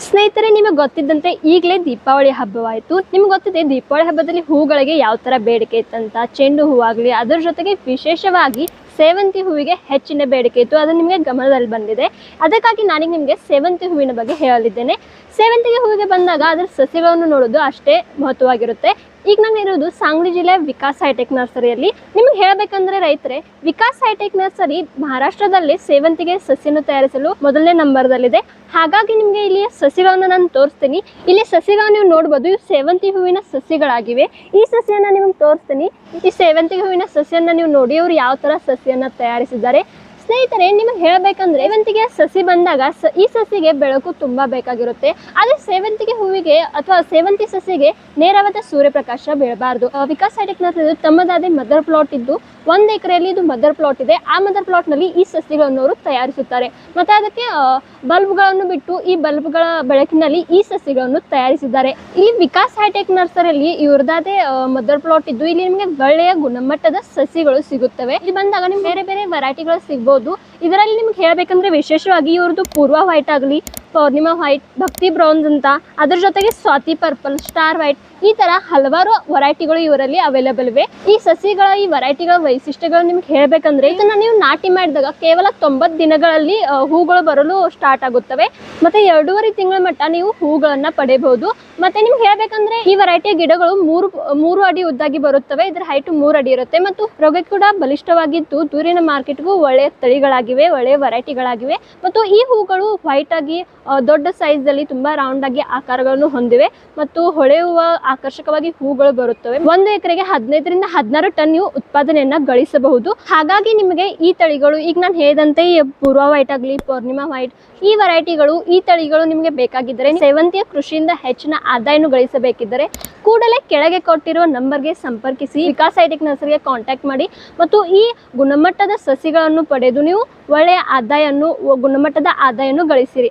ಸ್ನೇಹಿತರೆ, ನಿಮಗೆ ಗೊತ್ತಿದ್ದಂತೆ ಈಗಲೇ ದೀಪಾವಳಿ ಹಬ್ಬವಾಯಿತು. ನಿಮ್ಗೆ ಗೊತ್ತಿದೆ, ದೀಪಾವಳಿ ಹಬ್ಬದಲ್ಲಿ ಹೂಗಳಿಗೆ ಯಾವ ಥರ ಬೇಡಿಕೆ ಇತ್ತಂತ ಚೆಂಡು ಹೂವಾಗಲಿ ಅದರ ಜೊತೆಗೆ ವಿಶೇಷವಾಗಿ ಸೇವಂತಿ ಹೂವಿಗೆ ಹೆಚ್ಚಿನ ಬೇಡಿಕೆ ಇತ್ತು. ಅದು ನಿಮಗೆ ಗಮನದಲ್ಲಿ ಬಂದಿದೆ. ಅದಕ್ಕಾಗಿ ನಾನೀಗ ನಿಮಗೆ ಸೇವಂತಿ ಹೂವಿನ ಬಗ್ಗೆ ಹೇಳಲಿದ್ದೇನೆ. ಸೇವಂತಿಗೆ ಹೂವಿಗೆ ಬಂದಾಗ ಅದರ ಸಸ್ಯಗಳನ್ನು ನೋಡೋದು ಅಷ್ಟೇ ಮಹತ್ವವಾಗಿರುತ್ತೆ. ಈಗ ನಾನು ಇರೋದು ಸಾಂಗ್ಲಿ ಜಿಲ್ಲೆ ವಿಕಾಸ್ ಹೈಟೆಕ್ ನರ್ಸರಿಯಲ್ಲಿ. ನಿಮಗೆ ಹೇಳಬೇಕಂದ್ರೆ ರೈತರೆ, ವಿಕಾಸ್ ಹೈಟೆಕ್ ನರ್ಸರಿ ಮಹಾರಾಷ್ಟ್ರದಲ್ಲಿ ಸೇವಂತಿಗೆ ಸಸಿಯನ್ನು ತಯಾರಿಸಲು ಮೊದಲನೇ ನಂಬರ್ದಲ್ಲಿದೆ. ಹಾಗಾಗಿ ನಿಮಗೆ ಇಲ್ಲಿ ಸಸಿಗಳನ್ನು ನಾನು ತೋರಿಸ್ತೀನಿ. ಇಲ್ಲಿ ಸಸಿಗಳನ್ನು ನೀವು ನೋಡ್ಬೋದು, ಇವು ಸೇವಂತಿ ಹೂವಿನ ಸಸಿಗಳಾಗಿವೆ. ಈ ಸಸಿಯನ್ನ ನಿಮಗೆ ತೋರಿಸ್ತೀನಿ. ಈ ಸೇವಂತಿಗೆ ಹೂವಿನ ಸಸಿಯನ್ನ ನೀವು ನೋಡಿ ಅವ್ರು ಯಾವ ಥರ ಸಸಿಯನ್ನ ತಯಾರಿಸಿದ್ದಾರೆ. ಸ್ನೇಹಿತರೆ, ನಿಮಗೆ ಹೇಳಬೇಕಂದ್ರೆ ಸೇವಂತಿಗೆ ಸಸಿ ಬಂದಾಗ ಈ ಸಸಿಗೆ ಬೆಳಕು ತುಂಬಾ ಬೇಕಾಗಿರುತ್ತೆ. ಆದರೆ ಸೇವಂತಿಗೆ ಹೂವಿಗೆ ಅಥವಾ ಸೇವಂತಿ ಸಸಿಗೆ ನೇರವಾದ ಸೂರ್ಯಪ್ರಕಾಶ ಬೀಳಬಾರ್ದು. ವಿಕಾಸ್ ಹೈಟೆಕ್ ನರ್ಸರಿ ತಮ್ಮದಾದ ಮದರ್ ಪ್ಲಾಟ್ ಇದ್ದು ಒಂದು ಎಕರೆಯಲ್ಲಿ ಇದು ಮದರ್ ಪ್ಲಾಟ್ ಇದೆ. ಆ ಮದರ್ ಪ್ಲಾಟ್ನಲ್ಲಿ ಈ ಸಸಿಗಳನ್ನು ಅವರು ತಯಾರಿಸುತ್ತಾರೆ. ಮತ್ತೆ ಅದಕ್ಕೆ ಬಲ್ಬ್ಗಳನ್ನು ಬಿಟ್ಟು ಈ ಬಲ್ಬ್ಗಳ ಬೆಳಕಿನಲ್ಲಿ ಈ ಸಸಿಗಳನ್ನು ತಯಾರಿಸಿದ್ದಾರೆ. ಇಲ್ಲಿ ವಿಕಾಸ್ ಹೈಟೆಕ್ ನರ್ಸರಿಯಲ್ಲಿ ಇವ್ರದಾದೆ ಮದರ್ ಪ್ಲಾಟ್ ಇದ್ದು, ಇಲ್ಲಿ ನಿಮಗೆ ಒಳ್ಳೆಯ ಗುಣಮಟ್ಟದ ಸಸಿಗಳು ಸಿಗುತ್ತವೆ. ಇಲ್ಲಿ ಬಂದಾಗ ನಿಮ್ಗೆ ಬೇರೆ ಬೇರೆ ವೆರೈಟಿಗಳು ಸಿಗ್ಬೋದು. ಇದರಲ್ಲಿ ನಿಮ್ಗೆ ಹೇಳಬೇಕಂದ್ರೆ ವಿಶೇಷವಾಗಿ ಇವ್ರದ್ದು ಪೂರ್ವ ವೈಟ್ ಆಗಲಿ ಪೌರ್ಣಿಮಾ ವೈಟ್ ಭಕ್ತಿ ಬ್ರೌನ್ಸ್ ಅಂತ. ಅದ್ರ ಜೊತೆಗೆ ಸ್ವಾತಿ ಪರ್ಪಲ್ ಸ್ಟಾರ್ ವೈಟ್ ಈ ತರ ಹಲವಾರು ವೆರೈಟಿಗಳು ಇವರಲ್ಲಿ ಅವೈಲೇಬಲ್ ಇವೆ. ಈ ಸಸಿಗಳ, ಈ ವೆರೈಟಿಗಳ ವೈಶಿಷ್ಟ್ಯಗಳು ನಿಮ್ಗೆ ಹೇಳ್ಬೇಕಂದ್ರೆ, ಇದನ್ನ ನೀವು ನಾಟಿ ಮಾಡಿದಾಗ ಕೇವಲ ತೊಂಬತ್ತು ದಿನಗಳಲ್ಲಿ ಹೂಗಳು ಬರಲು ಸ್ಟಾರ್ಟ್ ಆಗುತ್ತವೆ. ಮತ್ತೆ ಎರಡೂವರೆ ತಿಂಗಳ ಮಟ್ಟ ನೀವು ಹೂಗಳನ್ನ ಪಡೆಯಬಹುದು ಮತ್ತೆ ನಿಮ್ಗೆ ಹೇಳ್ಬೇಕಂದ್ರೆ, ಈ ವೆರೈಟಿಯ ಗಿಡಗಳು ಮೂರು ಮೂರು ಅಡಿ ಉದ್ದಾಗಿ ಬರುತ್ತವೆ. ಇದರ ಹೈಟ್ ಮೂರು ಅಡಿ ಇರುತ್ತೆ. ಮತ್ತು ರೋಗ ಕೂಡ ಬಲಿಷ್ಠವಾಗಿದ್ದು, ದೂರಿನ ಮಾರ್ಕೆಟ್ಗೂ ಒಳ್ಳೆಯ ತಳಿಗಳಾಗಿವೆ ಒಳ್ಳೆಯ ವೆರೈಟಿಗಳಾಗಿವೆ ಮತ್ತು ಈ ಹೂಗಳು ವೈಟ್ ಆಗಿ ದೊಡ್ಡ ಸೈಜ್ ಅಲ್ಲಿ ತುಂಬಾ ಆಗಿ ಆಕಾರಗಳನ್ನು ಹೊಂದಿವೆ ಮತ್ತು ಹೊಳೆಯುವ ಆಕರ್ಷಕವಾಗಿ ಹೂಗಳು ಬರುತ್ತವೆ. ಒಂದು ಎಕರೆಗೆ ಹದಿನೈದರಿಂದ ಹದಿನಾರು ಟನ್ ನೀವು ಉತ್ಪಾದನೆಯನ್ನ ಗಳಿಸಬಹುದು. ಹಾಗಾಗಿ ನಿಮಗೆ ಈ ತಳಿಗಳು, ಈಗ ನಾನು ಹೇಳಿದಂತೆ ಪೂರ್ವ ವೈಟ್ ಆಗಲಿ, ಪೂರ್ಣಿಮಾ ವೈಟ್ ಈ ವೆರೈಟಿಗಳು ಈ ತಳಿಗಳು ನಿಮಗೆ ಬೇಕಾಗಿದ್ದರೆ ಸೇವಂತಿಯ ಕೃಷಿಯಿಂದ ಹೆಚ್ಚಿನ ಆದಾಯನು ಗಳಿಸಬೇಕಿದ್ದರೆ ಕೂಡಲೇ ಕೆಳಗೆ ಕೊಟ್ಟಿರುವ ನಂಬರ್ಗೆ ಸಂಪರ್ಕಿಸಿ, ವಿಕಾಸ್ ಐಟೆಕ್ ನರ್ಸರಿಗೆ ಕಾಂಟ್ಯಾಕ್ಟ್ ಮಾಡಿ ಮತ್ತು ಈ ಗುಣಮಟ್ಟದ ಸಸಿಗಳನ್ನು ಪಡೆದು ನೀವು ಒಳ್ಳೆಯ ಆದಾಯವನ್ನು ಗುಣಮಟ್ಟದ ಆದಾಯವನ್ನು ಗಳಿಸಿರಿ.